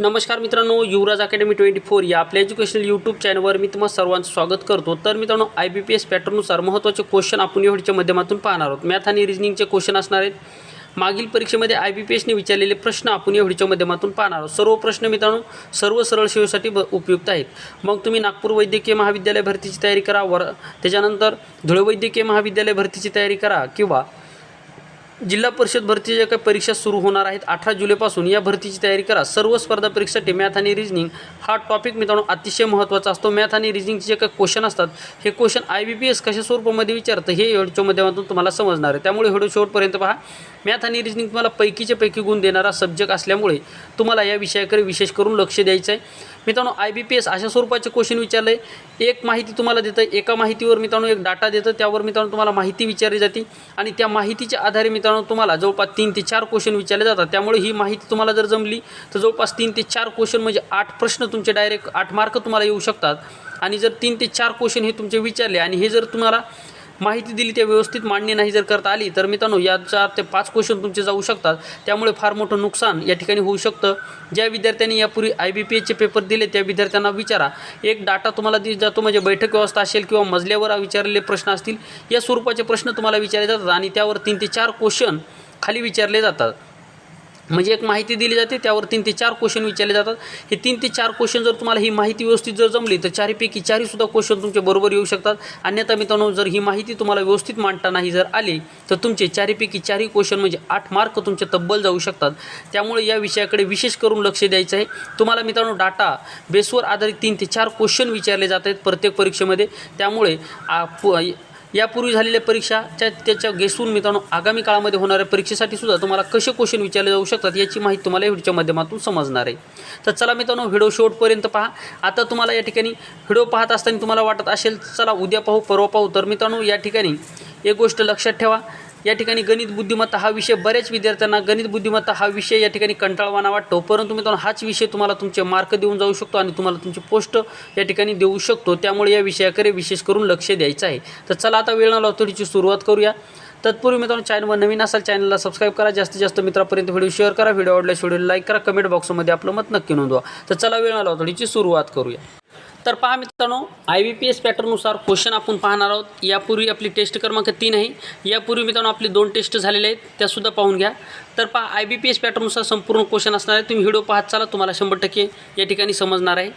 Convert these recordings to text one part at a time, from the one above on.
नमस्कार मित्रांनो युवराज academy twenty four या आपल्या एज्युकेशनल यूट्यूब चॅनलवर मी तुम्हाला सर्वांचं स्वागत करतो. तर मित्रांनो आय बी पी एस पॅटर्ननुसार महत्त्वाचे क्वेश्चन आपण एवढीच्या माध्यमातून पाहणार आहोत. मॅथ आणि रिजनिंगचे क्वेश्चन असणार आहेत. मागील परीक्षेमध्ये आय बी पी एसने विचारलेले प्रश्न आपण एवढीच्या माध्यमातून पाहणार आहोत. सर्व प्रश्न मित्रांनो सर्व सरळ सेवेसाठी ब उपयुक्त आहेत. मग तुम्ही नागपूर वैद्यकीय महाविद्यालय भरतीची तयारी करा. वर त्याच्यानंतर धुळे वैद्यकीय महाविद्यालय भरतीची तयारी करा किंवा जिल्हा परिषद भरतीच्या काही परीक्षा सुरू होणार आहेत अठरा जुलैपासून या भरतीची तयारी करा. सर्व स्पर्धा परीक्षासाठी मॅथ आणि रिजनिंग हा टॉपिक मित्रांनो अतिशय महत्त्वाचा असतो. मॅथ आणि रिजनिंगचे जे काही क्वेश्चन असतात हे question I B P S कशा स्वरूपामध्ये विचारतं हे व्हिडिओच्या माध्यमातून तुम्हाला समजणार आहे. त्यामुळे व्हिडिओ शेवटपर्यंत पहा. मॅथ आणि रिजनिंग तुम्हाला पैकीचे पैकी गुण देणारा सब्जेक्ट असल्यामुळे तुम्हाला या विषयाकडे विशेष करून लक्ष द्यायचं आहे मित्रांनो आय बी पी एस अशा स्वरूपाचे क्वेश्चन विचारले एक माहिती तुम्हाला देतं एका माहितीवर मित्रांनो एक डाटा देतं त्यावर मित्रांनो तुम्हाला माहिती विचारली जाते. आणि त्या माहितीच्या आधारे मित्रांनो तुम्हाला जवळपास तीन ते चार क्वेश्चन विचारले जातात. त्यामुळे ही माहिती तुम्हाला जर जमली तर जवळपास तीन ते चार क्वेश्चन म्हणजे आठ प्रश्न तुमचे डायरेक्ट आठ मार्क तुम्हाला येऊ शकतात. आणि जर तीन ते चार क्वेश्चन हे तुमचे विचारले आणि हे जर तुम्हाला माहिती दिली त्या व्यवस्थित मांडणी नाही जर करता आली तर मित्रांनो या चार ते पाच क्वेश्चन तुमचे जाऊ शकतात. त्यामुळे फार मोठं नुकसान या ठिकाणी होऊ शकतं. ज्या विद्यार्थ्यांनी यापूर्वी आय बी पी एचचे पेपर दिले त्या विद्यार्थ्यांना विचारा. एक डाटा तुम्हाला दिला जातो म्हणजे बैठक व्यवस्था असेल किंवा मजल्यावर विचारलेले प्रश्न असतील या स्वरूपाचे प्रश्न तुम्हाला विचारले जातात आणि त्यावर तीन ते चार क्वेश्चन खाली विचारले जातात. म्हणजे एक माहिती दिली जाते त्यावर तीन ते चार क्वेश्चन विचारले जातात. हे तीन ते चार क्वेश्चन जर तुम्हाला ही माहिती व्यवस्थित जर जमली तर चारीपैकी चारीसुद्धा क्वेश्चन तुमचे बरोबर येऊ शकतात. अन्यथा मित्रांनो जर ही माहिती तुम्हाला व्यवस्थित मांडता नाही जर आली तर तुमचे चारीपैकी चारही क्वेश्चन म्हणजे आठ मार्क तुमचे तब्बल जाऊ शकतात. त्यामुळे या विषयाकडे विशेष करून लक्ष द्यायचं आहे. तुम्हाला मित्रांनो डाटा बेसवर आधारित तीन ते चार क्वेश्चन विचारले जात आहेत प्रत्येक परीक्षेमध्ये. त्यामुळे यापूर्वी झालेल्या परीक्षाच्या त्याच्या घेसून मित्रांनो आगामी काळामध्ये होणाऱ्या परीक्षेसाठी सुद्धा तुम्हाला कसे क्वेश्चन विचारले जाऊ शकतात याची माहिती तुम्हाला या व्हिडिओच्या माध्यमातून समजणार आहे. तर चला मित्रांनो व्हिडिओ शेवटपर्यंत पहा. आता तुम्हाला या ठिकाणी व्हिडिओ पाहत असताना तुम्हाला वाटत असेल चला उद्या पाहू परवा पाहू. तर मित्रांनो या ठिकाणी एक गोष्ट लक्षात ठेवा. या ठिकाणी गणित बुद्धिमत्ता हा विषय बऱ्याच विद्यार्थ्यांना गणित बुद्धिमत्ता हा विषय या ठिकाणी कंटाळवाना वाटतो. परंतु मित्रांनो हाच विषय तुम्हाला तुमचे मार्क देऊन जाऊ शकतो आणि तुम्हाला तुमची पोस्ट या ठिकाणी देऊ शकतो. त्यामुळे या विषयाकडे विशेष करून लक्ष द्यायचं आहे. तर चला आता वेळ न लावतोडीची सुरुवात करूया. तत्पूर्वी मित्रांनो चॅनलवर नवीन असाल चॅनलला सबस्क्राईब करा. जास्तीत जास्त मित्रापर्यंत व्हिडिओ शेअर करा. व्हिडिओ आवडल्यास व्हिडिओ लाईक करा. कमेंट बॉक्समध्ये आपलं मत नक्की नोंदवा. तर चला वेळ न लावतोडीची सुरुवात करूया. तर पहा मित्रांनो आय बी पी एस पॅटर्ननुसार क्वेश्चन आपण पाहणार आहोत. यापूर्वी आपली टेस्ट क्रमांक तीन आहे. यापूर्वी मित्रांनो आपली दोन टेस्ट झालेले आहेत. त्यासुद्धा पाहून घ्या. तर पहा आय बी पी एस पॅटर्ननुसार संपूर्ण क्वेश्चन असणार आहे. तुम्ही व्हिडिओ पाहत चाला तुम्हाला शंभर टक्के या ठिकाणी समजणार आहे.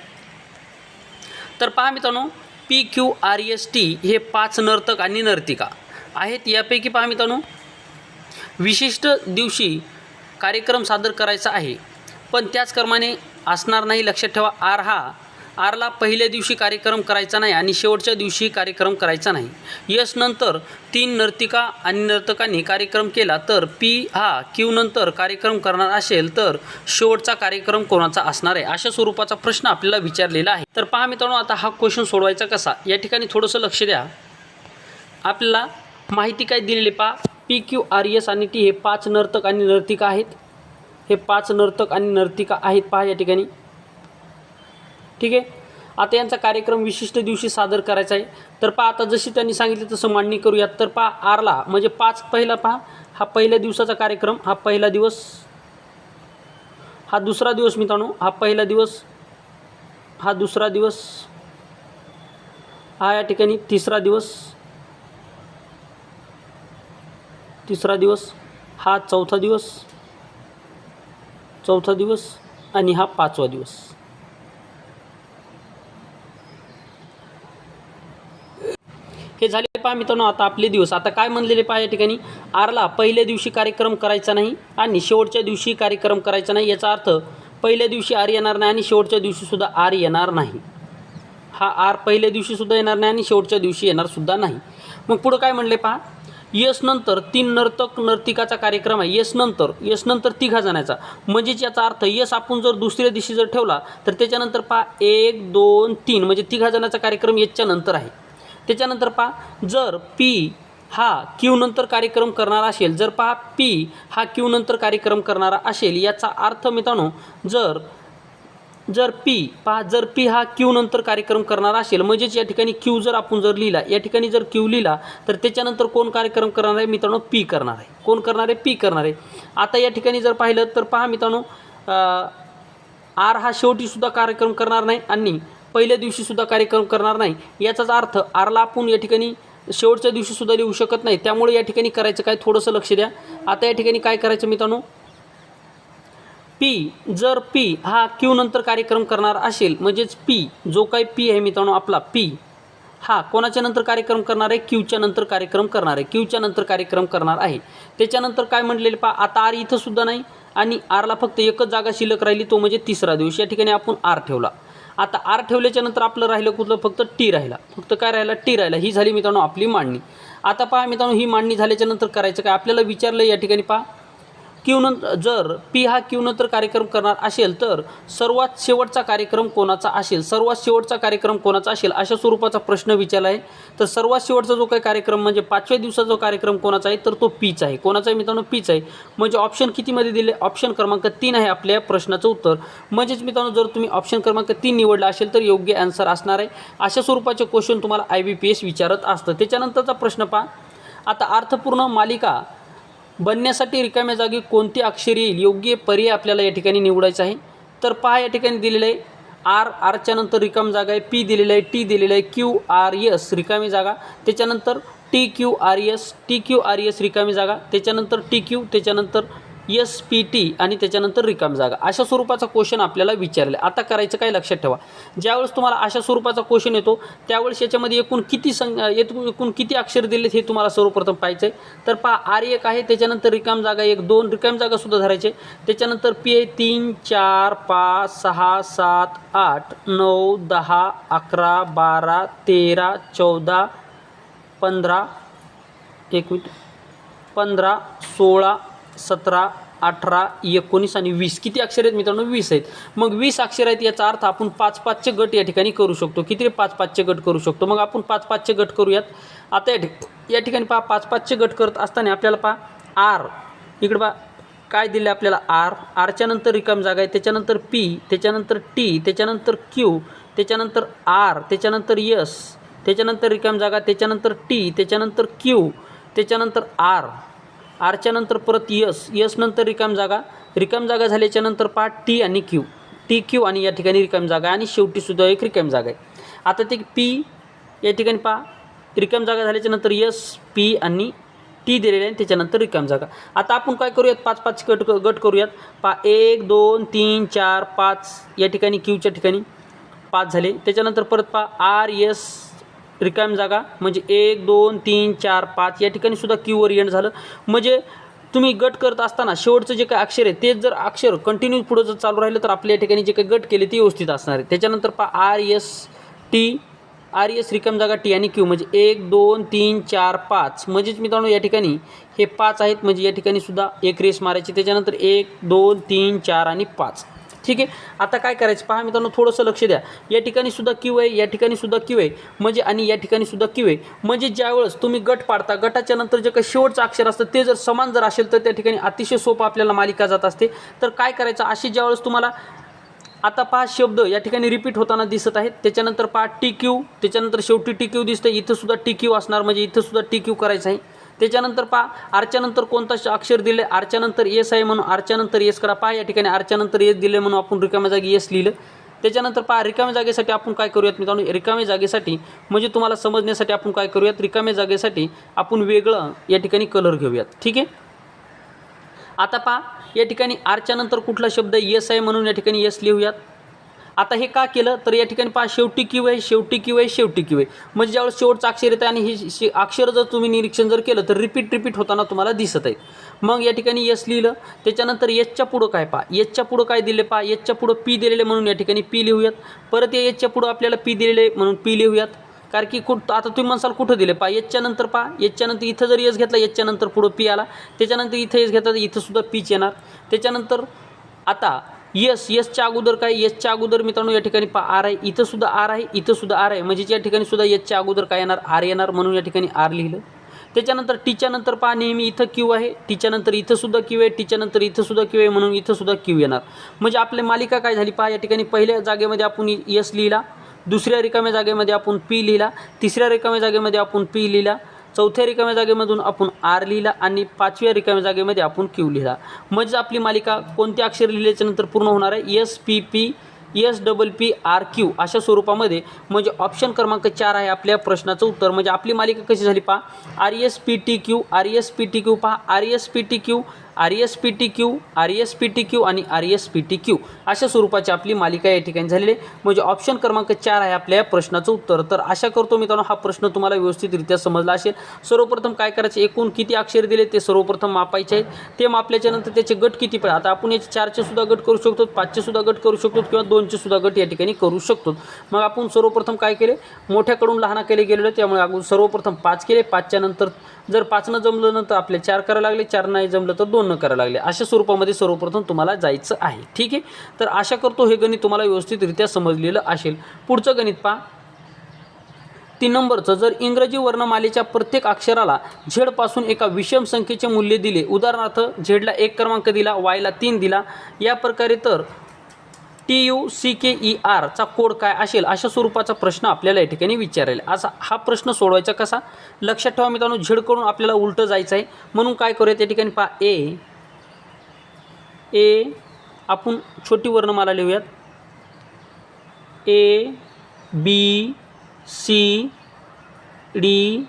तर पहा मित्रांनो P Q R S T हे पाच नर्तक आणि नर्तिका आहेत. यापैकी पहा मित्रांनो विशिष्ट दिवशी कार्यक्रम सादर करायचा आहे. पण त्याच क्रमाने असणार नाही लक्षात ठेवा. आर हा आरला पहिल्या दिवशी कार्यक्रम करायचा नाही आणि शेवटच्या दिवशी कार्यक्रम करायचा नाही. यस नंतर तीन नर्तिका आणि नर्तकांनी कार्यक्रम केला तर पी हा क्यू नंतर कार्यक्रम करणार असेल तर शेवटचा कार्यक्रम कोणाचा असणार आहे? अशा स्वरूपाचा प्रश्न आपल्याला विचारलेला आहे. तर पहा मित्रांनो आता हा क्वेश्चन सोडवायचा कसा? या ठिकाणी थोडंसं लक्ष द्या. आपल्याला माहिती काय दिलेली पहा पी क्यू आर एस आणि टी हे पाच नर्तक आणि नर्तिका आहेत. हे पाच नर्तक आणि नर्तिका आहेत. पहा या ठिकाणी. ठीक आहे? आता यांचा कार्यक्रम विशिष्ट दिवशी सादर करायचा आहे. तर पहा आता जशी त्यांनी सांगितली तसं मांडणी करूयात. तर पहा आरला म्हणजे पाच पहिला पहा. हा पहिल्या दिवसाचा कार्यक्रम हा पहिला दिवस. हा दुसरा दिवस मित्रांनो. हा पहिला दिवस. हा दुसरा दिवस. हा या ठिकाणी तिसरा दिवस. तिसरा दिवस. हा चौथा दिवस. चौथा दिवस. आणि हा पाचवा दिवस हे झाले पहा मित्रांनो आता आपले दिवस. आता काय म्हणलेले पहा या ठिकाणी? आरला पहिल्या दिवशी कार्यक्रम करायचा नाही आणि शेवटच्या दिवशी कार्यक्रम करायचा नाही याचा अर्थ पहिल्या दिवशी आर येणार नाही आणि शेवटच्या दिवशीसुद्धा आर येणार नाही. हा आर पहिल्या दिवशीसुद्धा येणार नाही आणि शेवटच्या दिवशी येणारसुद्धा नाही. मग पुढं काय म्हणले पहा? यस नंतर तीन नर्तक नर्तिकाचा कार्यक्रम आहे. यस नंतर यस नंतर तिघा जणांचा. म्हणजेच याचा अर्थ यस आपण जर दुसऱ्या दिवशी जर ठेवला तर त्याच्यानंतर पहा एक दोन तीन म्हणजे तिघा जणांचा कार्यक्रम याच्या नंतर आहे. त्याच्यानंतर पहा जर पी हा क्यू नंतर कार्यक्रम करणारा असेल जर पहा पी हा क्यू नंतर कार्यक्रम करणारा असेल याचा अर्थ मित्रांनो जर जर पी पहा जर पी हा क्यू नंतर कार्यक्रम करणारा असेल म्हणजेच या ठिकाणी क्यू जर आपण जर लिहिला या ठिकाणी जर क्यू लिहिला तर त्याच्यानंतर कोण कार्यक्रम करणार आहे मित्रांनो? पी करणार आहे. कोण करणार आहे? पी करणार आहे. आता या ठिकाणी जर पाहिलं तर पहा मित्रांनो आर हा शेवटीसुद्धा कार्यक्रम करणार नाही आणि पहिल्या दिवशीसुद्धा कार्यक्रम करणार नाही. याचाच अर्थ आरला आपण या ठिकाणी शेवटच्या दिवशीसुद्धा लिहू शकत नाही. त्यामुळे या ठिकाणी करायचं काय? थोडंसं लक्ष द्या. आता या ठिकाणी काय करायचं मित्रांनो? पी जर पी हा क्यू नंतर कार्यक्रम करणार असेल म्हणजेच पी जो काय पी आहे मित्रांनो आपला पी हा कोणाच्या नंतर कार्यक्रम करणार आहे? क्यूच्या नंतर कार्यक्रम करणार आहे. क्यूच्या नंतर कार्यक्रम करणार आहे. त्याच्यानंतर काय म्हटलेलं पा आता आर इथंसुद्धा नाही आणि आरला फक्त एकच जागा शिल्लक राहिली तो म्हणजे तिसरा दिवस. या ठिकाणी आपण आर ठेवला. आता आर ठेवल्याच्या नंतर आपलं राहिलं कुठलं? फक्त टी राहिला. फक्त काय राहिला? टी राहिला. ही झाली मित्रांनो आपली मांडणी. आता पहा मित्रांनो ही मांडणी झाल्याच्यानंतर करायचं काय? आपल्याला विचारलं या ठिकाणी पहा. क्यून जर पी हा क्यूनंतर कार्यक्रम करणार असेल तर सर्वात शेवटचा कार्यक्रम कोणाचा असेल? सर्वात शेवटचा कार्यक्रम कोणाचा असेल? अशा स्वरूपाचा प्रश्न विचारला आहे. तर सर्वात शेवटचा जो काही कार्यक्रम म्हणजे पाचव्या दिवसाचा जो कार्यक्रम कोणाचा आहे तर तो पीच आहे. कोणाचा आहे मित्रांनो? पीच आहे. म्हणजे ऑप्शन कितीमध्ये दिले? ऑप्शन क्रमांक तीन आहे आपल्या प्रश्नाचं उत्तर. म्हणजेच मित्रांनो जर तुम्ही ऑप्शन क्रमांक तीन निवडला असेल तर योग्य आन्सर असणार आहे. अशा स्वरूपाचे क्वेश्चन तुम्हाला आय बी पी एस विचारत असतं. त्याच्यानंतरचा प्रश्न पहा. आता अर्थपूर्ण मालिका बनण्यासाठी रिकाम्या जागी कोणती अक्षर येईल योग्य पर्याय आपल्याला या ठिकाणी निवडायचा आहे? तर पहा या ठिकाणी दिलेलं आहे आर आरच्या नंतर रिकाम जागा आहे पी दिलेलं आहे टी दिलेलं आहे क्यू आर एस रिकामी जागा. त्याच्यानंतर T Q R S T Q R S रिकामी जागा. त्याच्यानंतर टी क्यू त्याच्यानंतर एस पी टी आणि त्याच्यानंतर रिकाम जागा. अशा स्वरूपाचा क्वेश्चन आपल्याला विचारले. आता करायचं काय लक्षात ठेवा. ज्यावेळेस तुम्हाला अशा स्वरूपाचा क्वेश्चन येतो त्यावेळेस याच्यामध्ये एकूण किती संग एकूण एकूण किती अक्षर दिलेत हे तुम्हाला सर्वप्रथम पाहायचं आहे तर पहा आर एक आहे त्याच्यानंतर रिकाम जागा एक दोन रिकाम जागासुद्धा धरायचे. त्याच्यानंतर पी आहे तीन चार पाच सहा सात आठ नऊ दहा अकरा बारा तेरा चौदा पंधरा एक मिनिट पंधरा सोळा सतरा अठरा एकोणीस आणि वीस. किती अक्षर आहेत मित्रांनो? वीस आहेत. मग वीस अक्षर आहेत याचा अर्थ आपण पाच पाचचे गट या ठिकाणी करू शकतो. किती पाच पाचचे गट करू शकतो. मग आपण पाच पाचचे गट करूयात. आता या ठिक या ठिकाणी पहा पाच पाचचे गट करत असताना आपल्याला पहा आर. इकडे पहा काय दिलं आपल्याला? आर. आरच्या नंतर रिकाम जागा आहे. त्याच्यानंतर पी त्याच्यानंतर टी त्याच्यानंतर क्यू त्याच्यानंतर आर त्याच्यानंतर यस त्याच्यानंतर रिकाम जागा त्याच्यानंतर टी त्याच्यानंतर क्यू त्याच्यानंतर आर. आरच्या नंतर परत यस यस नंतर रिकाम जागा. रिकाम जागा झाल्याच्यानंतर पहा टी आणि क्यू टी क्यू आणि या ठिकाणी रिकाम जागा आणि शेवटीसुद्धा एक रिकाम जागा आहे. आता ते पी या ठिकाणी पहा. रिकाम जागा झाल्याच्यानंतर यस पी आणि टी दिलेले आहे त्याच्यानंतर रिकाम जागा. आता आपण काय करूयात? पाच पाच गट गट करूयात. पा एक दोन तीन चार पाच या ठिकाणी क्यूच्या ठिकाणी पाच झाले. त्याच्यानंतर परत पहा आर एस रिकाम जागा. म्हणजे एक दोन तीन चार पाच या ठिकाणी सुद्धा क्यूवर एंड झालं. म्हणजे तुम्ही गट करत असताना शेवटचं जे काही अक्षर आहे तेच जर अक्षर कंटिन्यू पुढं जर चालू राहिलं तर आपल्या या ठिकाणी जे काही गट केले ते व्यवस्थित असणार आहे. त्याच्यानंतर पा R S T R S रिकाम जागा टी आणि क्यू म्हणजे एक दोन तीन चार पाच. म्हणजेच मित्रांनो या ठिकाणी हे पाच आहेत. म्हणजे या ठिकाणी सुद्धा एक रेस मारायची. त्याच्यानंतर एक दोन तीन चार आणि पाच. ठीक आहे? आता काय करायचं? पहा मित्रांनो थोडंसं लक्ष द्या. या ठिकाणी सुद्धा क्यू आहे या ठिकाणी सुद्धा क्यू आहे. म्हणजे आणि या ठिकाणी सुद्धा क्यू आहे. म्हणजे ज्यावेळेस तुम्ही गट पाडता गटाच्या नंतर जे काही शेवटचं अक्षर असतं ते जर समान जर असेल तर त्या ठिकाणी अतिशय सोपं आपल्याला मालिका जात असते. तर काय करायचं? अशी ज्यावेळेस तुम्हाला आता पहा शब्द या ठिकाणी रिपीट होताना दिसत आहेत. त्याच्यानंतर पहा टी क्यू त्याच्यानंतर शेवटी टी क्यू दिसतं इथं सुद्धा टी क्यू असणार म्हणजे इथं सुद्धा टी क्यू करायचं आहे. त्याच्यानंतर पहा आरच्यानंतर कोणता श- अक्षर दिले? आरच्या नंतर एस आहे म्हणून आरच्यानंतर येस एस करा. पहा या ठिकाणी आरच्यानंतर येस एस दिले म्हणून आपण रिकाम्या जागी एस लिहिलं. त्याच्यानंतर पहा रिकाम्या जागेसाठी आपण काय करूयात मित्रांनो? रिकाम्या जागेसाठी म्हणजे तुम्हाला समजण्यासाठी आपण काय करूयात? रिकाम्या जागेसाठी आपण वेगळं या ठिकाणी कलर घेऊयात. ठीक आहे? आता पहा या ठिकाणी आरच्यानंतर कुठला शब्द येस आहे म्हणून या ठिकाणी येस लिहूयात. आता हे का केलं? तर या ठिकाणी पहा शेवटी क्यू आहे शेवटी क्यू आहे शेवटी क्यू आहे. म्हणजे ज्यावेळेस शेवटचं अक्षर येतं आणि हे शे अक्षर जर तुम्ही निरीक्षण जर केलं तर रिपीट रिपीट होताना तुम्हाला दिसत आहे मग या ठिकाणी यस लिहिलं. त्याच्यानंतर यचच्या पुढं काय पहा? यचच्या पुढं काय दिले पहा? यचच्या पुढं पी दिलेले म्हणून या ठिकाणी पी लिहूयात. परत या यचच्या पुढं आपल्याला पी दिलेले म्हणून पी लिहूयात. कारण की कुठं आता तुम्ही म्हणसाल कुठं दिले? पहा याच्यानंतर पा पहा. इथं जर यश घेतला याच्यानंतर पुढं पी आला. त्याच्यानंतर इथं यस घेतला तर इथंसुद्धा पीच येणार. त्याच्यानंतर आता यस यसच्या अगोदर काय? यसच्या अगोदर मित्रांनो या ठिकाणी पा आर आहे इथं सुद्धा आर आहे इथं सुद्धा आर आहे. म्हणजे या ठिकाणी सुद्धा यसच्या अगोदर काय येणार? आर येणार म्हणून या ठिकाणी आर लिहिलं. त्याच्यानंतर टीच्या नंतर पहा नेहमी इथं क्यू आहे. टीच्या नंतर इथं सुद्धा क्यू आहे. टीच्या नंतर इथं सुद्धा क्यू आहे म्हणून इथं सुद्धा क्यू येणार. म्हणजे आपली मालिका काय झाली? पहा या ठिकाणी पहिल्या जागेमध्ये आपण यस लिहिला. दुसऱ्या रिकाम्या जागेमध्ये आपण पी लिहिला. तिसऱ्या रिकाम्या जागेमध्ये आपण पी लिहिला. चौथ्या रिकाम्या जागेमधून आपण आर लिहिला आणि पाचव्या रिकाम्या जागेमध्ये आपण क्यू लिहिला. म्हणजे आपली मालिका कोणत्या अक्षर लिहिल्याच्या नंतर पूर्ण होणार आहे? S P P S double P R Q अशा स्वरूपामध्ये. म्हणजे ऑप्शन क्रमांक चार आहे आपल्या प्रश्नाचं उत्तर. म्हणजे आपली मालिका कशी झाली पहा? R S P T Q R S P T Q पहा. R S P T Q R S P T Q R S P T Q आणि R S P T Q अशा स्वरूपाची आपली मालिका या ठिकाणी झालेली आहे. म्हणजे ऑप्शन क्रमांक चार आहे आपल्या या प्रश्नाचं उत्तर. तर आशा करतो मित्रांनो हा प्रश्न तुम्हाला व्यवस्थितरित्या समजला असेल. सर्वप्रथम काय करायचे? एकूण किती अक्षर दिले? ते सर्वप्रथम मापायचे आहेत. ते मापल्याच्यानंतर त्याचे गट किती पाहिजे आता आपण याचे चारचे सुद्धा गट करू शकतो पाचचे सुद्धा गट करू शकतो किंवा दोनचे सुद्धा गट या ठिकाणी करू शकतो. मग आपण सर्वप्रथम काय केले? मोठ्याकडून लहाना केले त्यामुळे आपण सर्वप्रथम पाच केले. पाचच्या नंतर जर पाचनं जमलं नंतर आपले चार करायला लागले चार नाही जमलं तर दोन करायला लागले. अशा स्वरूपामध्ये सर्वप्रथम तुम्हाला जायचं आहे. ठीक आहे? तर आशा करतो हे गणित तुम्हाला व्यवस्थितरित्या समजलेलं असेल. पुढचं गणित पहा. तीन नंबरचं जर इंग्रजी वर्णमालेच्या प्रत्येक अक्षराला झेडपासून एका विषम संख्येचे मूल्य दिले उदाहरणार्थ झेडला एक क्रमांक दिला वायला तीन दिला या प्रकारे तर T U C K E आरचा code काय असेल अशा स्वरूपाचा प्रश्न आपल्याला या ठिकाणी विचारायला असा हा प्रश्न सोडवायचा कसा? लक्षात ठेवा मित्रांनो झेड करून आपल्याला उलटं जायचं आहे म्हणून काय करूया त्या ठिकाणी पहा ए ए आपण छोटी वर्णमाला लिहूयात. A B C D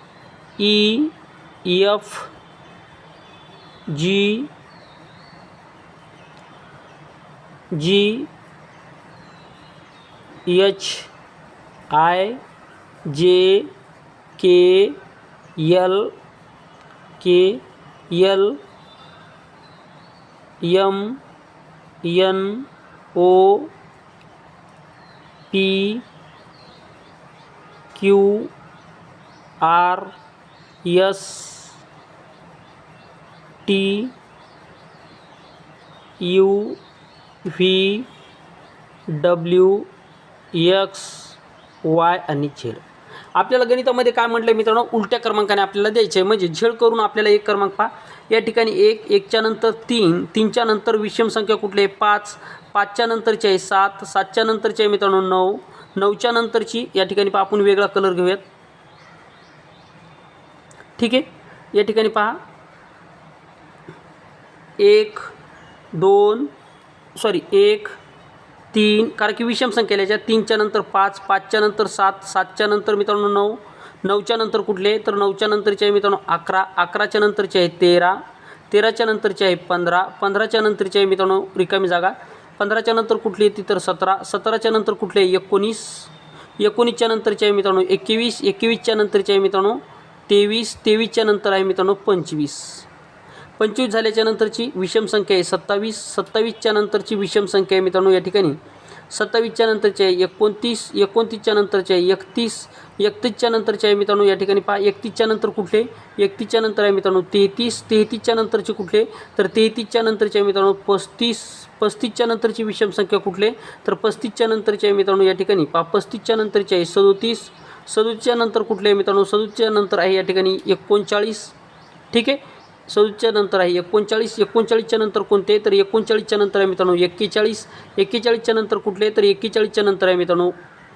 E F G G H I J K L K L M N O P Q R S T U V W X Y आणि झेड आपल्याला गणितामध्ये काय म्हटलं मित्रांनो? उलट्या क्रमांकाने आपल्याला द्यायचे आहे म्हणजे झेड करून आपल्याला एक क्रमांक पहा. या ठिकाणी एक एकच्या नंतर तीन तीनच्या नंतर विषम संख्या कुठली आहे? पाच. पाचच्या नंतरची आहे सात. सातच्या नंतरची आहे मित्रांनो नऊ. नऊच्या नंतरची या ठिकाणी पहा आपण वेगळा कलर घेऊयात. ठीक आहे? या ठिकाणी पहा. एक दोन सॉरी एक तीन कारण की विषम संख्या याच्यात तीनच्या नंतर पाच पाचच्या नंतर सात सातच्या नंतर मित्रांनो नऊ नऊच्या नंतर कुठले? तर नऊच्या नंतरचे आहे मित्रांनो अकरा अकराच्या नंतरचे आहे तेरा तेराच्या नंतरचे आहे पंधरा पंधराच्या नंतरचे आहे मित्रांनो रिकामी जागा. पंधराच्या नंतर कुठली येते तर सतरा सतराच्या नंतर कुठले? एकोणीस एकोणीसच्या नंतरचे आहे मित्रांनो एकवीस एकवीसच्या नंतरचे आहे मित्रांनो तेवीस तेवीसच्या नंतर आहे मित्रांनो पंचवीस. पंचवीस झाल्याच्या नंतरची विषम संख्या आहे सत्तावीस सत्तावीसच्या नंतरची विषम संख्या आहे मित्रांनो या ठिकाणी. सत्तावीसच्या नंतरची आहे एकोणतीस एकोणतीसच्या नंतरची आहे एकतीस एकतीसच्या नंतरची आहे मित्रांनो या ठिकाणी पहा एकतीसच्या नंतर कुठले? एकतीसच्या नंतर आहे मित्रांनो तेहतीस तेहतीसच्या नंतरचे कुठले? तर तेहतीसच्या नंतरचे आहे मित्रांनो पस्तीस पस्तीसच्या नंतरची विषम संख्या कुठले? तर पस्तीसच्या नंतरची आहे मित्रांनो या ठिकाणी पहा पस्तीसच्या नंतरची आहे सदोतीस सदोतीसच्या नंतर कुठले आहे मित्रांनो? सदोतीसच्या नंतर आहे या ठिकाणी एकोणचाळीस. ठीक आहे? सदोतीसच्या नंतर आहे एकोणचाळीस एकोणचाळीसच्या नंतर कोणते? तर एकोणचाळीसच्या नंतर आहे मित्रांनो एक्केचाळीस एक्केचाळीसच्या नंतर कुठले? तर एक्केचाळीसच्या नंतर आहे मित्रांनो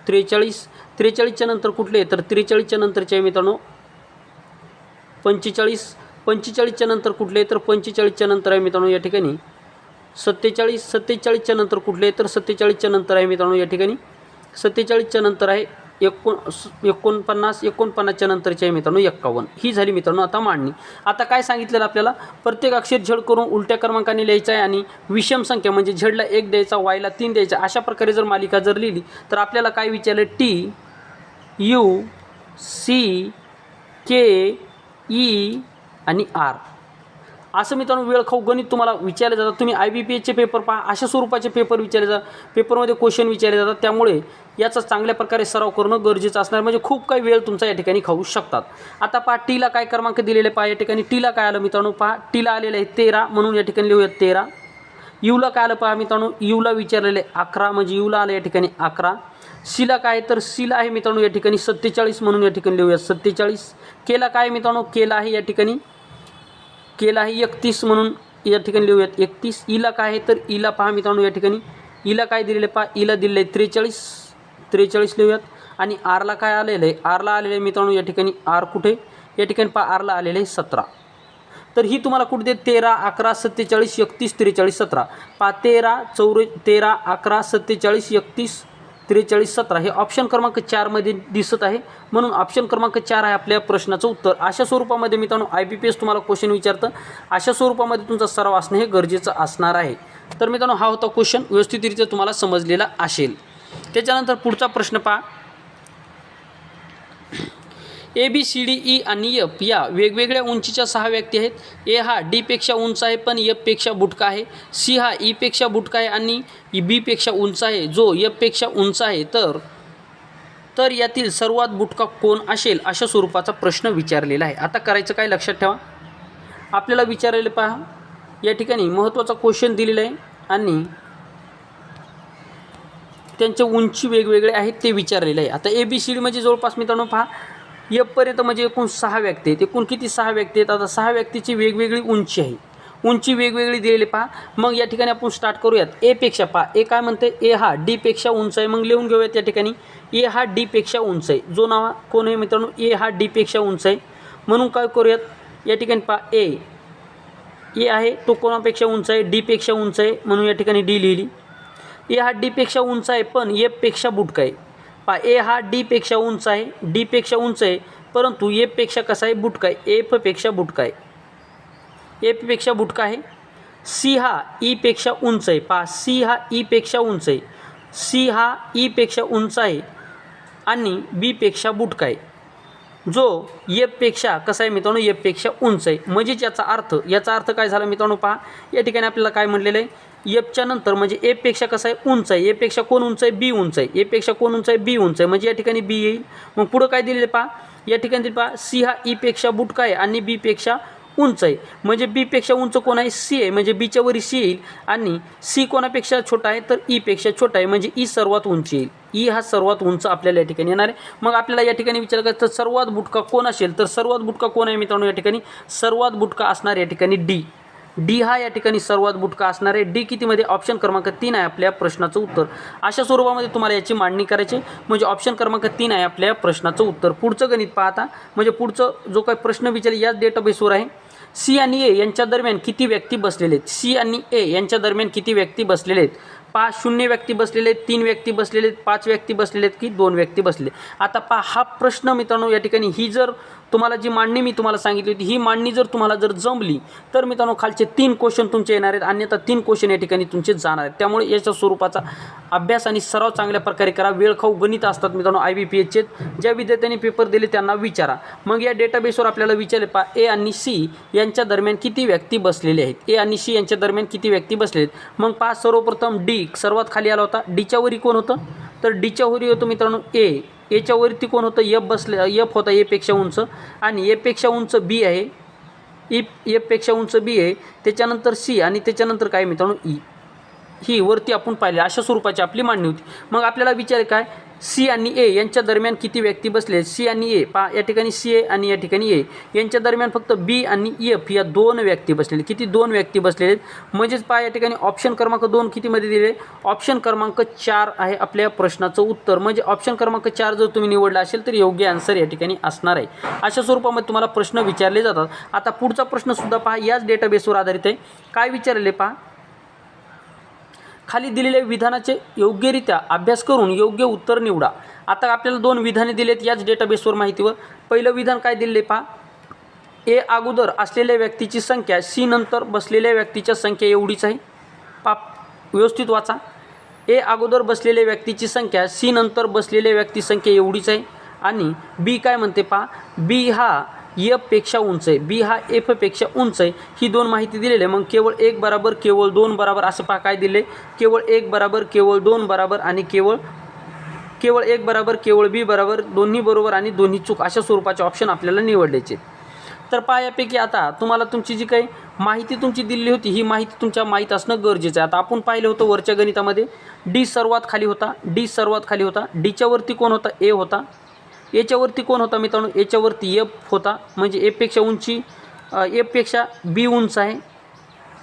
त्रेचाळीस त्रेचाळीसच्या नंतर कुठले? तर त्रेचाळीसच्या नंतरचे आहे मित्रांनो पंचेचाळीस पंचेचाळीसच्या नंतर कुठले? तर पंचेचाळीसच्या नंतर आहे मित्रांनो या ठिकाणी सत्तेचाळीस सत्तेचाळीसच्या नंतर कुठले? तर सत्तेचाळीसच्या नंतर आहे मित्रांनो या ठिकाणी सत्तेचाळीसच्या नंतर आहे एकोण एकोणपन्नास एकोणपन्नासच्या नंतरची आहे मित्रांनो एक्कावन्न. ही झाली मित्रांनो आता मांडणी. आता काय सांगितलेलं आपल्याला? प्रत्येक अक्षर झड करून उलट्या क्रमांकाने लिहायचं आहे आणि विषम संख्या म्हणजे झडला एक द्यायचा वायला तीन द्यायचा अशा प्रकारे जर मालिका जर लिहिली तर आपल्याला काय विचारलं? T U C K E आणि आर. असं मित्रांनो वेळ खाऊ गणित तुम्हाला विचारले जातात तुम्ही आय बी पी एचचे पेपर पहा अशा स्वरूपाचे पेपर विचारले जातात पेपरमध्ये क्वेश्चन विचारले जातात. त्यामुळे याचा चांगल्या प्रकारे सराव करणं गरजेचं असणार. म्हणजे खूप काही वेळ तुमचा या ठिकाणी खाऊ शकतात. आता पहा टीला काय क्रमांक दिलेले पहा. या ठिकाणी टीला काय आलं मित्रांनो? पहा टीला आलेलं आहे तेरा. म्हणून या ठिकाणी लिहूयात तेरा. यूला काय आलं पहा मित्रांनो? यूला विचारलेले अकरा. म्हणजे यूला आलं या ठिकाणी अकरा. सीला काय तर सीला आहे मित्रांनो या ठिकाणी सत्तेचाळीस. म्हणून या ठिकाणी लिहूयात सत्तेचाळीस. केला काय मित्रांनो? केला आहे या ठिकाणी केला आहे एकतीस म्हणून या ठिकाणी लिहूयात. एकतीस इला काय आहे? तर इला पहा मित्रांनो या ठिकाणी. इला काय दिलेलं आहे? पहा इला दिलेलं आहे त्रेचाळीस. त्रेचाळीस लिहूयात. आणि आरला काय आलेलं आहे? आरला आलेलं आहे मित्रांनो या ठिकाणी. आर कुठे? या ठिकाणी पहा आरला आलेलं आहे सतरा. तर ही तुम्हाला कुठे दे तेरा अकरा सत्तेचाळीस एकतीस त्रेचाळीस सतरा. पहा तेरा चौरे तेरा अकरा सत्तेचाळीस एकतीस त्रेचाळीस सतरा हे ऑप्शन क्रमांक चारमध्ये दिसत आहे. म्हणून ऑप्शन क्रमांक चार आहे आपल्या प्रश्नाचं उत्तर. अशा स्वरूपामध्ये मित्रांनो आय बी पी एस तुम्हाला क्वेश्चन विचारतं. अशा स्वरूपामध्ये तुमचा सराव असणं हे गरजेचं असणार आहे. तर मित्रांनो हा होता क्वेश्चन व्यवस्थितरित्या तुम्हाला समजलेला असेल. त्याच्यानंतर पुढचा प्रश्न पहा. A B C D E आणि एफ या वेगवेगळ्या उंचीच्या सहा व्यक्ती आहेत. ए हा डीपेक्षा उंच आहे पण एफपेक्षा बुटका आहे. सी हा ईपेक्षा बुटका आहे आणि बीपेक्षा उंच आहे. जो एफपेक्षा उंच आहे तर तर यातील सर्वात बुटका कोण असेल अशा स्वरूपाचा प्रश्न विचारलेला आहे. आता करायचं काय लक्षात ठेवा. आपल्याला विचारलेलं पहा. या ठिकाणी महत्त्वाचा क्वेश्चन दिलेला आहे आणि त्यांच्या उंची वेगवेगळे आहेत ते विचारलेलं आहे. आता ए बी सी डी म्हणजे जवळपास मित्रांनो पहा. एफपर्यंत म्हणजे एकूण सहा व्यक्ती आहेत. एकूण किती सहा व्यक्ती आहेत? आता सहा व्यक्तीची वेगवेगळी उंची आहे. उंची वेगवेगळी दिलेली पहा. मग या ठिकाणी आपण स्टार्ट करूयात. एपेक्षा पहा. ए काय म्हणते ए हा डीपेक्षा उंच आहे. मग लिहून घेऊयात या ठिकाणी. ए हा डीपेक्षा उंच आहे. जो नाव कोण आहे मित्रांनो? ए हा डीपेक्षा उंच आहे. म्हणून काय करूयात? या ठिकाणी पहा. ए ए आहे. तो कोणापेक्षा उंच आहे? डीपेक्षा उंच आहे. म्हणून या ठिकाणी डी लिहिली. ए हा डीपेक्षा उंच आहे पण एपेक्षा बुटका आहे. पा ए हा डीपेक्षा उंच आहे डीपेक्षा उंच आहे परंतु एफपेक्षा कसा आहे? बुटका आहे. एफपेक्षा बुटका आहे. एफपेक्षा बुटका आहे. सी हा e ईपेक्षा उंच आहे. पा सी हा e ईपेक्षा उंच आहे. सी हा e ईपेक्षा उंच आहे आणि बीपेक्षा बुटका आहे. जो एफपेक्षा कसा आहे मित्रांनो? एफपेक्षा उंच आहे. म्हणजेच याचा अर्थ याचा अर्थ काय झाला मित्रांनो? पहा या ठिकाणी आपल्याला काय म्हटलेलं आहे? एफच्या नंतर म्हणजे एपेक्षा कसं आहे? उंच आहे. एपेक्षा कोण उंच आहे? बी उंच आहे. एपेक्षा कोण उंच आहे? बी उंच आहे. म्हणजे या ठिकाणी बी येईल. मग पुढं काय दिलेलं पहा? या ठिकाणी पहा. सी हा e ईपेक्षा बुटका आहे आणि बीपेक्षा उंच आहे. म्हणजे बीपेक्षा उंच कोण आहे? सी आहे. म्हणजे बीच्या वरी सी येईल आणि सी कोणापेक्षा छोटा आहे? तर e ईपेक्षा छोटा आहे. म्हणजे ई सर्वात उंच येईल. ई हा सर्वात उंच आपल्याला या ठिकाणी येणार आहे. मग आपल्याला या ठिकाणी विचार करायचं तर सर्वात बुटका कोण असेल? तर सर्वात बुटका कोण आहे मित्रांनो या ठिकाणी? सर्वात बुटका असणार या ठिकाणी डी डी हा या ठिकाणी सर्वात बुटका असणार आहे. डी कितीमध्ये? ऑप्शन क्रमांक तीन आहे आपल्या प्रश्नाचं उत्तर. अशा स्वरूपामध्ये तुम्हाला याची मांडणी करायची. आहे. म्हणजे ऑप्शन क्रमांक तीन आहे आपल्या प्रश्नाचं उत्तर. पुढचं गणित पाहता. म्हणजे पुढचं जो काही प्रश्न विचार याच डेटाबेसवर आहे. सी आणि ए यांच्या दरम्यान किती व्यक्ती बसलेले आहेत? सी आणि ए यांच्या दरम्यान किती व्यक्ती बसलेले आहेत? पाच शून्य व्यक्ती बसलेले आहेत तीन व्यक्ती बसलेले आहेत पाच व्यक्ती बसलेले आहेत की दोन व्यक्ती बसले आता पा हा प्रश्न मित्रांनो या ठिकाणी ही जर तुम्हाला जी मांडणी मी तुम्हाला सांगितली होती ही मांडणी जर तुम्हाला जर जमली तर मित्रांनो खालचे तीन क्वेश्चन तुमचे येणार आहेत. अन्यथा तीन क्वेश्चन या ठिकाणी तुमचे जाणार आहेत. त्यामुळे याच्या स्वरूपाचा अभ्यास आणि सराव चांगल्या प्रकारे करा. वेळखाऊ गणित असतात मित्रांनो आय बी पी एचचे ज्या विद्यार्थ्यांनी पेपर दिले त्यांना विचारा. मग या डेटाबेसवर आपल्याला विचारले पा ए आणि सी यांच्या दरम्यान किती व्यक्ती बसलेले आहेत? ए आणि सी यांच्या दरम्यान किती व्यक्ती बसले आहेत? मग पहा सर्वप्रथम डी सर्वात खाली आला होता. डीच्या वरी कोण होतं? तर डीच्या वरी होतं मित्रांनो ए याच्यावरती कोण होतं? एफ बसले एफ होता एपेक्षा उंच. आणि एपेक्षा उंच बी आहे. E, ई एफपेक्षा उंच बी आहे. त्याच्यानंतर सी आणि त्याच्यानंतर काय मित्रांनो? ई ही वरती आपण पाहिले अशा स्वरूपाची आपली मांडणी होती. मग आपल्याला विचार काय? सी आणि ए यांच्या दरम्यान किती व्यक्ती बसले? सी आणि ए पा या ठिकाणी सी ए आणि या ठिकाणी ए. यांच्या दरम्यान फक्त बी आणि एफ या दोन व्यक्ती बसलेले. किती दोन व्यक्ती बसलेले? आहेत म्हणजेच पा या ठिकाणी ऑप्शन क्रमांक दोन कितीमध्ये दिले? ऑप्शन क्रमांक चार आहे आपल्या प्रश्नाचं उत्तर. म्हणजे ऑप्शन क्रमांक चार जर तुम्ही निवडला असेल तर योग्य आन्सर या ठिकाणी असणार आहे. अशा स्वरूपामध्ये तुम्हाला प्रश्न विचारले जातात. आता पुढचा प्रश्नसुद्धा पहा याच डेटाबेसवर आधारित आहे. काय विचारले पहा? खाली दिलेल्या विधानाचे योग्यरित्या अभ्यास करून योग्य उत्तर निवडा. आता आपल्याला दोन विधाने दिलेत याच डेटाबेसवर माहितीवर. पहिलं विधान काय दिले पहा. ए अगोदर असलेल्या व्यक्तीची संख्या सी नंतर बसलेल्या व्यक्तीच्या संख्या एवढीच आहे. पा व्यवस्थित वाचा. ए अगोदर बसलेल्या व्यक्तीची संख्या सी नंतर बसलेल्या व्यक्ती संख्या एवढीच आहे. आणि बी काय म्हणते पहा. बी हा एफपेक्षा उंच आहे. बी हा एफपेक्षा उंच आहे. ही दोन माहिती दिलेली आहे. मग केवळ एक बराबर केवळ दोन बराबर असं पहा काय दिले केवळ एक बराबर केवळ दोन बराबर आणि केवळ केवळ एक बराबर केवळ बी बराबर दोन्ही बरोबर आणि दोन्ही चूक अशा स्वरूपाचे ऑप्शन आपल्याला निवडायचे तर पहा यापैकी आता तुम्हाला तुमची जी काही माहिती तुमची दिलेली होती ही माहिती तुमच्या माहीत असणं गरजेचं आहे. आता आपण पाहिलं होतं वरच्या गणितामध्ये डी सर्वात खाली होता डी सर्वात खाली होता डीच्यावरती कोण होता? ए होता. याच्यावरती कोण होता मित्रांनो? याच्यावरती एफ होता. म्हणजे एफपेक्षा उंची एफपेक्षा बी उंच आहे.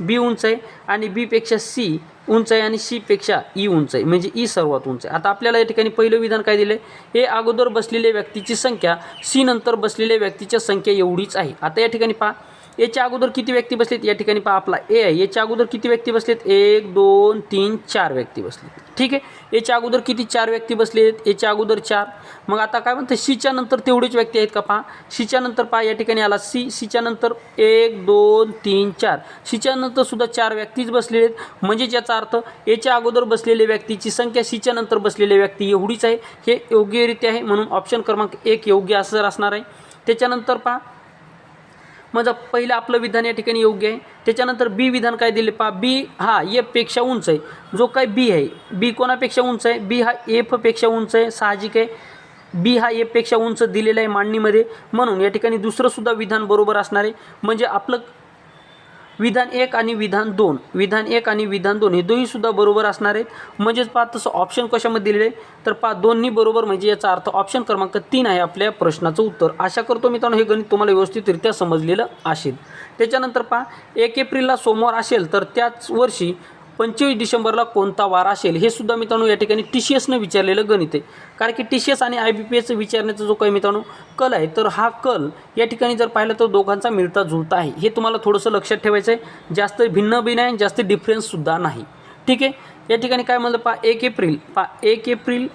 बी उंच आहे आणि बीपेक्षा सी उंच आहे आणि सीपेक्षा ई e उंच आहे. म्हणजे ई सर्वात उंच आहे. आता आपल्याला या ठिकाणी पहिलं विधान काय दिलं आहे हे अगोदर बसलेल्या व्यक्तीची संख्या सी नंतर बसलेल्या व्यक्तीच्या संख्या एवढीच आहे. आता या ठिकाणी पहा. याच्या अगोदर किती व्यक्ती बसलेत? या ठिकाणी पहा आपला ए आहे. याच्या अगोदर किती व्यक्ती बसलेत? एक दोन तीन चार व्यक्ती बसलेत. ठीक आहे? याच्या अगोदर किती चार व्यक्ती बसलेत? याच्या अगोदर चार. मग आता काय म्हणतं? सीच्या नंतर तेवढेच व्यक्ती आहेत का पहा? सीच्या नंतर पहा या ठिकाणी आला सी सीच्या नंतर एक दोन तीन चार. सीच्या नंतर सुद्धा चार व्यक्तीच बसलेले आहेत म्हणजेच याचा अर्थ याच्या अगोदर बसलेल्या व्यक्तीची संख्या सीच्या नंतर बसलेल्या व्यक्ती एवढीच आहे. हे योग्यरित्या आहे. म्हणून ऑप्शन क्रमांक एक योग्य असं जर असणार आहे. त्याच्यानंतर पहा माझं पहिलं आपलं विधान या ठिकाणी योग्य आहे. त्याच्यानंतर बी विधान काय दिले? पहा बी हा एफपेक्षा उंच आहे. जो काय बी आहे बी कोणापेक्षा उंच आहे? बी हा एफपेक्षा उंच आहे साहजिक आहे. बी हा एफपेक्षा उंच दिलेला आहे मांडणीमध्ये. म्हणून या ठिकाणी दुसरंसुद्धा विधान बरोबर असणार आहे. म्हणजे आपलं विधान एक आणि विधान दोन. विधान एक आणि विधान दोन हे दोन्हीसुद्धा बरोबर असणार आहेत. म्हणजेच पहा तसं ऑप्शन कशामध्ये दिलेलं आहे? तर पहा दोन्ही बरोबर म्हणजे याचा अर्थ ऑप्शन क्रमांक तीन आहे आपल्या प्रश्नाचं उत्तर. आशा करतो मित्रांनो हे गणित तुम्हाला व्यवस्थितरित्या समजलेलं असेल. त्याच्यानंतर पहा एक एप्रिलला सोमवार असेल तर त्याच वर्षी पंचवीस डिसेंबरला कोणता वार असेल हे सुद्धा मित्रांनो या ठिकाणी टी सी एसनं विचारलेलं गणित आहे. कारण की टी सी एस आणि आय बी पी एसचं विचारण्याचा जो काही मित्रांनो कल आहे तर हा कल या ठिकाणी जर पाहिलं तर दोघांचा मिळता जुळता आहे. हे तुम्हाला थोडंसं लक्षात ठेवायचं आहे जास्त भिन्न बी नाही जास्त डिफरन्ससुद्धा नाही. ठीक आहे? या ठिकाणी काय म्हणलं पहा एक एप्रिल पहा एक एप्रिल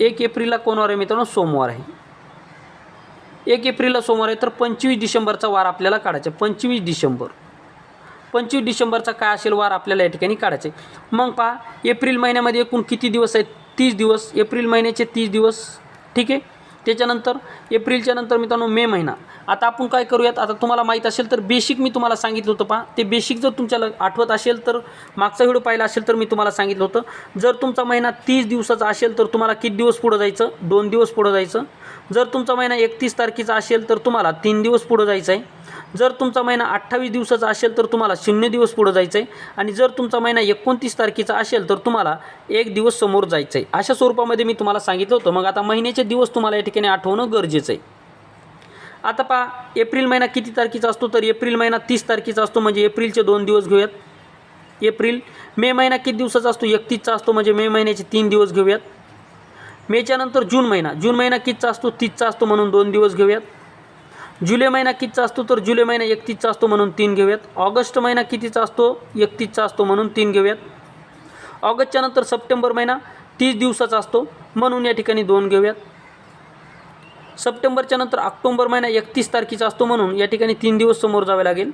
एक एप्रिलला कोण वार आहे मित्रांनो? सोमवार आहे. एक एप्रिलला सोमवार आहे तर पंचवीस डिसेंबरचा वार आपल्याला काढायचा आहे. पंचवीस डिसेंबर. पंचवीस डिसेंबरचा काय असेल वार आपल्याला या ठिकाणी काढायचे. मग पहा एप्रिल महिन्यामध्ये एकूण किती दिवस आहेत? तीस दिवस. एप्रिल महिन्याचे तीस दिवस. ठीक आहे? त्याच्यानंतर एप्रिलच्या नंतर मित्रांनो मे महिना. आता आपण काय करूयात? आता तुम्हाला माहीत असेल तर बेसिक मी तुम्हाला सांगितलं होतं पहा. ते बेसिक जर तुमच्याला आठवत असेल तर मागचा व्हिडिओ पाहिला असेल तर मी तुम्हाला सांगितलं होतं. जर तुमचा महिना तीस दिवसाचा असेल तर तुम्हाला किती दिवस पुढं जायचं? दोन दिवस पुढं जायचं. जर तुमचा महिना एकतीस तारखेचा असेल तर तुम्हाला तीन दिवस पुढं जायचं आहे. जर तुमचा महिना अठ्ठावीस दिवसाचा असेल तर तुम्हाला शून्य दिवस पुढं जायचं आहे आणि जर तुमचा महिना एकोणतीस तारखेचा असेल तर तुम्हाला एक दिवस समोर जायचं आहे अशा स्वरूपामध्ये मी तुम्हाला सांगितलं होतं. मग आता महिन्याचे दिवस तुम्हाला या ठिकाणी आठवणं गरजेचं आहे आता पहा एप्रिल महिना किती तारखेचा असतो? तर एप्रिल महिना तीस तारखेचा असतो. म्हणजे एप्रिलचे दोन दिवस घेऊयात. एप्रिल मे महिना किती दिवसाचा असतो? एकतीसचा असतो. म्हणजे मे महिन्याचे तीन दिवस घेऊयात. मेच्या नंतर जून महिना. जून महिना कितीचा असतो? तीसचा असतो म्हणून दोन दिवस घेऊयात. जुलै महिना कितीचा असतो? तर जुलै महिना एकतीसचा असतो म्हणून तीन घेऊयात. ऑगस्ट महिना कितीचा असतो? एकतीसचा असतो म्हणून तीन घेऊयात. ऑगस्टच्या नंतर सप्टेंबर महिना तीस दिवसाचा असतो म्हणून या ठिकाणी दोन घेऊयात. सप्टेंबरच्या नंतर ऑक्टोंबर महिना एकतीस तारखेचा असतो म्हणून या ठिकाणी तीन दिवस समोर जावे लागेल.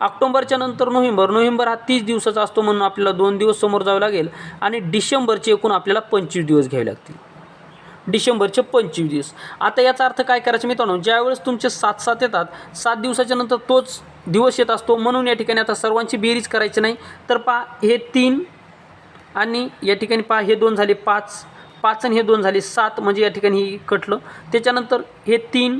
ऑक्टोंबरच्या नंतर नोव्हेंबर. नोव्हेंबर हा तीस दिवसाचा असतो म्हणून आपल्याला दोन दिवस समोर जावे लागेल आणि डिसेंबरचे एकूण आपल्याला पंचवीस दिवस घ्यावे लागतील. डिसेंबरचे पंचवीस दिवस. आता याचा अर्थ काय करायचं मित्रांनो? ज्यावेळेस तुमचे सात सात येतात सात दिवसाच्या नंतर तोच दिवस येत असतो. म्हणून या ठिकाणी आता सर्वांची बेरीज करायची नाही. तर पहा हे तीन आणि या ठिकाणी पहा हे दोन झाले पाच. पाच आणि हे दोन झाले सात म्हणजे या ठिकाणी हे कटलं. त्याच्यानंतर हे तीन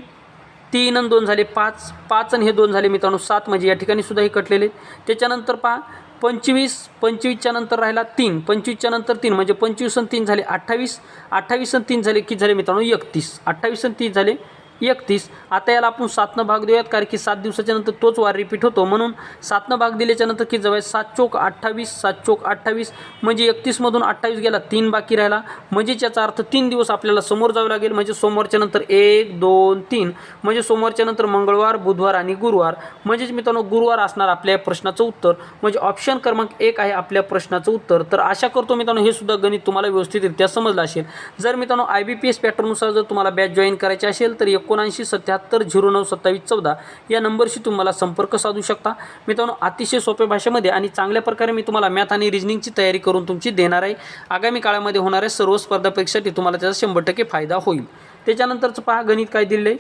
तीन आणि दोन झाले पाच. पाच आणि हे दोन झाले मित्रांनो सात म्हणजे या ठिकाणी सुद्धा हे कटलेले. त्याच्यानंतर पहा पंचवीस पंचवीसच्या नंतर राहिला तीन पंचवीसच्या नंतर तीन म्हणजे पंचवीस आणि तीन झाले अठ्ठावीस अठ्ठावीस आणि तीन झाले की झाले मित्रांनो एकतीस अठ्ठावीस आणि तीन झाले एकतीस. आता याला आपण सातनं भाग देऊयात कारण की सात दिवसाच्या नंतर तोच वार रिपीट होतो. म्हणून सातनं भाग दिल्याच्या नंतर की जवळ सात चोक अठ्ठावीस सात चोक अठ्ठावीस म्हणजे एकतीसमधून अठ्ठावीस गेला तीन बाकी राहिला. म्हणजेच याचा अर्थ तीन दिवस आपल्याला समोर जावं लागेल म्हणजे सोमवारच्या नंतर एक दोन तीन. म्हणजे सोमवारच्या नंतर मंगळवार बुधवार आणि गुरुवार. म्हणजेच मित्रांनो गुरुवार असणार आपल्या या प्रश्नाचं उत्तर. म्हणजे ऑप्शन क्रमांक एक आहे आपल्या प्रश्नाचं उत्तर. तर आशा करतो मित्रांनो हे सुद्धा गणित तुम्हाला व्यवस्थितरित्या समजलं असेल. जर मित्रांनो आय बी पी एस पॅटर्ननुसार जर तुम्हाला बॅच जॉईन करायची असेल तर एक एकोणऐंशी सत्याहत्तर झिरो नऊ सत्तावीस चौदा या नंबरशी तुम्हाला संपर्क साधू शकता. मित्रांनो अतिशय सोप्या भाषेमध्ये आणि चांगल्या प्रकारे मी तुम्हाला मॅथ आणि रिजनिंगची तयारी करून तुमची देणार आहे. आगामी काळामध्ये होणाऱ्या सर्व स्पर्धा परीक्षासाठी तुम्हाला त्याचा शंभर टक्के फायदा होईल. त्याच्यानंतरचं पहा गणित काय दिलेलं आहे.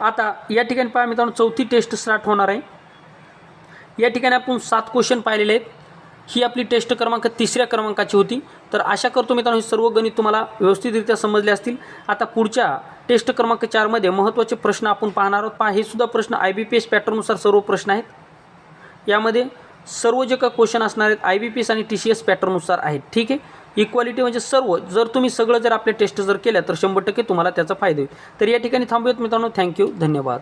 आता या ठिकाणी पहा मित्रांनो चौथी टेस्ट स्टार्ट होणार आहे. या ठिकाणी आपण सात क्वेश्चन पाहिलेले आहेत. ही आपली टेस्ट क्रमांक तिसऱ्या क्रमांकाची होती. तर आशा करतो मित्रांनो हे सर्व गणित तुम्हाला व्यवस्थितरित्या समजले असतील. आता पुढच्या टेस्ट क्रमांक चारमध्ये महत्त्वाचे प्रश्न आपण पाहणार आहोत. पहा हे सुद्धा प्रश्न आय बी पी एस पॅटर्ननुसार सर्व प्रश्न आहेत. यामध्ये सर्व जे का क्वेश्चन असणार आहेत आय बी पी एस आणि टी सी एस पॅटर्ननुसार आहेत. ठीक आहे? इक्वालिटी म्हणजे सर्व. जर तुम्ही सगळं जर आपले टेस्ट जर केल्या तर शंभर टक्के तुम्हाला त्याचा फायदा होईल. तर या ठिकाणी थांबूयात मित्रांनो. थँक्यू धन्यवाद.